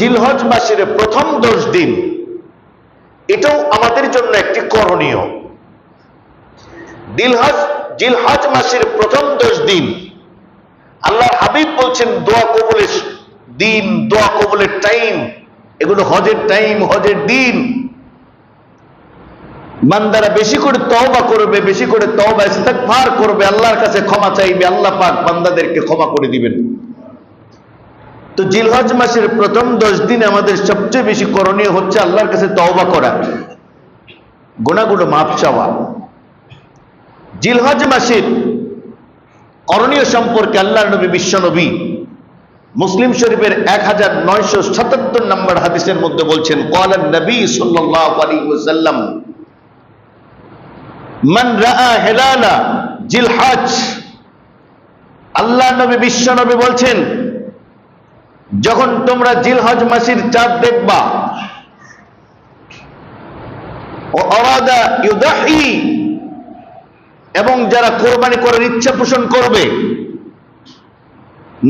জিলহজ মাসের প্রথম দশ দিন, এটাও আমাদের জন্য একটি করণীয়। দিলহজ জিলহজ মাসের প্রথম দশ দিন আল্লাহ হাবিব বলছেন, দোয়া কবুলের দিন, দোয়া কবুলের টাইম, এগুলো হজের টাইম, হজের দিন। বান্দারা বেশি করে তওবা করবে, বেশি করে তওবা ইস্তেগফার করবে, আল্লাহর কাছে ক্ষমা চাইবে, আল্লাহ পাক বান্দাদেরকে ক্ষমা করে দিবেন। তো জিলহজ মাসের প্রথম দশ দিন আমাদের সবচেয়ে বেশি করণীয় হচ্ছে আল্লাহর কাছে তওবা করা। গুণাগুলো মাপ চাওয়া। জিলহজ মাসের করণীয় সম্পর্কে আল্লাহ নবী বিশ্ব নবী মুসলিম শরীফের এক হাজার নয়শো সাতাত্তর নম্বর হাদিসের মধ্যে বলছেন কলান নবী ওয়াসাল্লাম, মান জিলহজ। আল্লাহ নবী বিশ্ব নবী বলছেন যখন তোমরা জিলহজ মাসের চাঁদ দেখবা এবং যারা কোরবানি করার ইচ্ছা পোষণ করবে,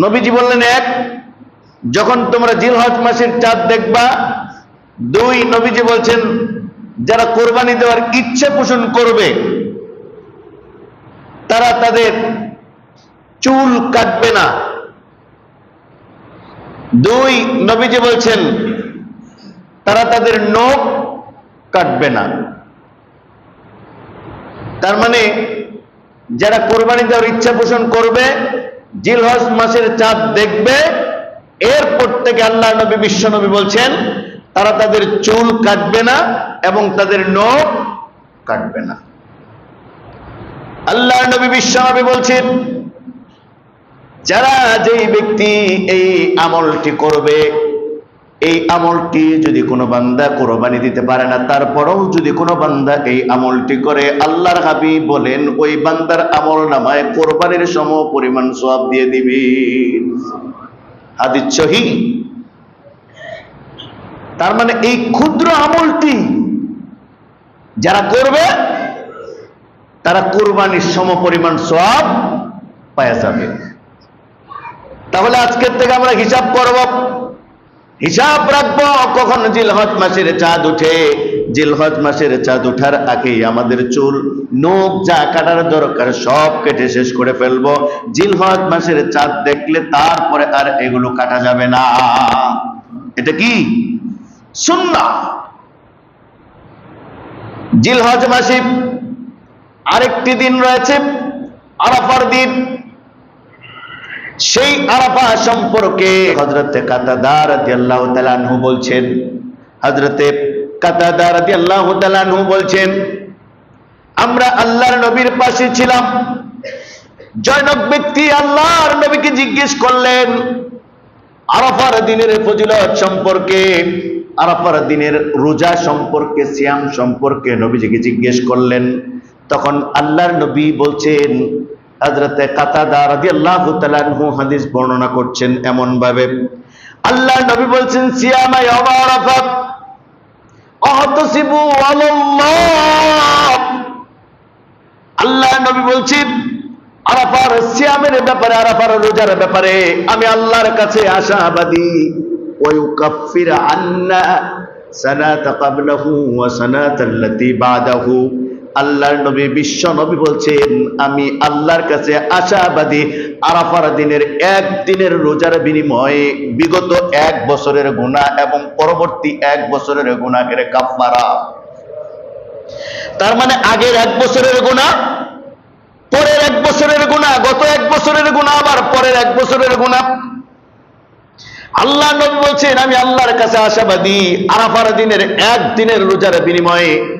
নবীজি বললেন, এক, যখন তোমরা জিলহজ মাসের চাঁদ দেখবা, দুই, নবীজি বলছেন, যারা কোরবানি দেওয়ার ইচ্ছে পোষণ করবে, তারা তাদের চুল কাটবে না। দুই নবীজি বলছেন, তারা তাদের নখ কাটবে না। তার মানে যারা কোরবানি দেওয়ার ইচ্ছা পোষণ করবে, জিলহজ মাসের চাঁদ দেখবে, এরপর থেকে আল্লাহ নবী, বিশ্ব নবী বলছেন, তারা তাদের চুল কাটবে না এবং তাদের নখ কাটবে না। আল্লাহ নবী, বিশ্ব নবী বলছেন যারা যেই ব্যক্তি এই আমলটি করবে, এই আমলটি যদি কোনো বান্দা কোরবানি দিতে পারে না, তারপরেও যদি কোনো বান্দা এই আমলটি করে, আল্লাহর হাবিব বলেন, ওই বান্দার আমল নামায় কোরবানির সম পরিমাণ সব দিয়ে দিবি। হাদিস সহি। তার মানে এই ক্ষুদ্র আমলটি যারা করবে, তারা কোরবানির সম পরিমাণ সব পাওয়া যাবে। তাহলে আজকের থেকে আমরা হিসাব করব। হিসাব রাখব, কখন জিলহজ মাসের চাঁদ উঠে? জিলহজ মাসের চাঁদ উঠার আগেই আমাদের চুল, নোখ যা কাটার দরকার, সব কেটে শেষ করে ফেলব। জিলহজ মাসের চাঁদ দেখলে তারপরে আর এগুলো কাটা যাবে না। এটা কি? সুন্না জিলহজ মাসে আরেকটি দিন রয়েছে, আরাফার দিন। সেই আরাফা সম্পর্কে হজরতে কাতাদার আনহু বলছেন। হজরতে কাতাদার আনহু বলছেন, আমরা আল্লাহর নবীর পাশে ছিলাম। জয়নক ব্যক্তি আল্লাহর নবীকে জিজ্ঞেস করলেন, আরাফার দিনের ফজিলত সম্পর্কে, আরাফার দিনের রোজা সম্পর্কে, সিয়াম সম্পর্কে নবীজিকে জিজ্ঞেস করলেন। তখন আল্লাহর নবী বলছেন হযরতে কাতাদা রাদিয়াল্লাহু তাআলা আনহু হাদিস বর্ণনা করছেন এমন ভাবে আল্লাহ নবী বলছেন আল্লাহ নবী বলছেন, আরাফার সিয়ামের ব্যাপারে, আরাফার রোজার ব্যাপারে আমি আল্লাহর কাছে আশাবাদী। ওয়ুকাফির আন্না সানাতা কাবলাহু ওয়া সানাতাল্লাতী বাদাহু। আল্লাহর নবী, বিশ্ব নবী বলছেন, আমি আল্লাহর কাছে আশাবাদী আরাফার দিনের এক দিনের রোজার বিনিময়ে বিগত এক বছরের গুনাহ এবং পরবর্তী এক বছরের গুনাহের কাফারা তার মানে আগের এক বছরের গুনাহ, পরের এক বছরের গুনাহ, গত এক বছরের গুনাহ, আবার পরের এক বছরের গুনাহ। আল্লাহ নবী বলছেন, আমি আল্লাহর কাছে আশাবাদী আরাফার দিনের এক দিনের রোজার বিনিময়ে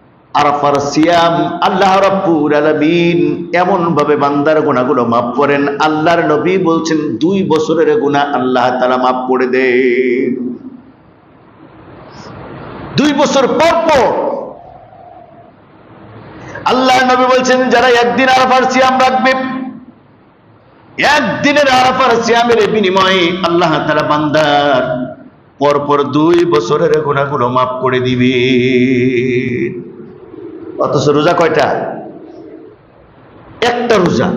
আরাফার সিয়াম, আল্লাহ রাব্বুল আলামিন এমন ভাবে বান্দার গুনাহগুলো মাফ করেন। আল্লাহর নবী বলছেন, দুই বছরের গুনাহ আল্লাহ তাআলা মাফ করে দেন। দুই বছর পর পর আল্লাহ নবী বলছেন, যারা একদিন আরাফার সিয়াম রাখবে, একদিনের আরাফার সিয়ামের বিনিময়ে আল্লাহ তারা বান্দার পরপর দুই বছরের গুণাগুলো মাফ করে দিবে অথচ রোজা কয়টা? একটা রোজা।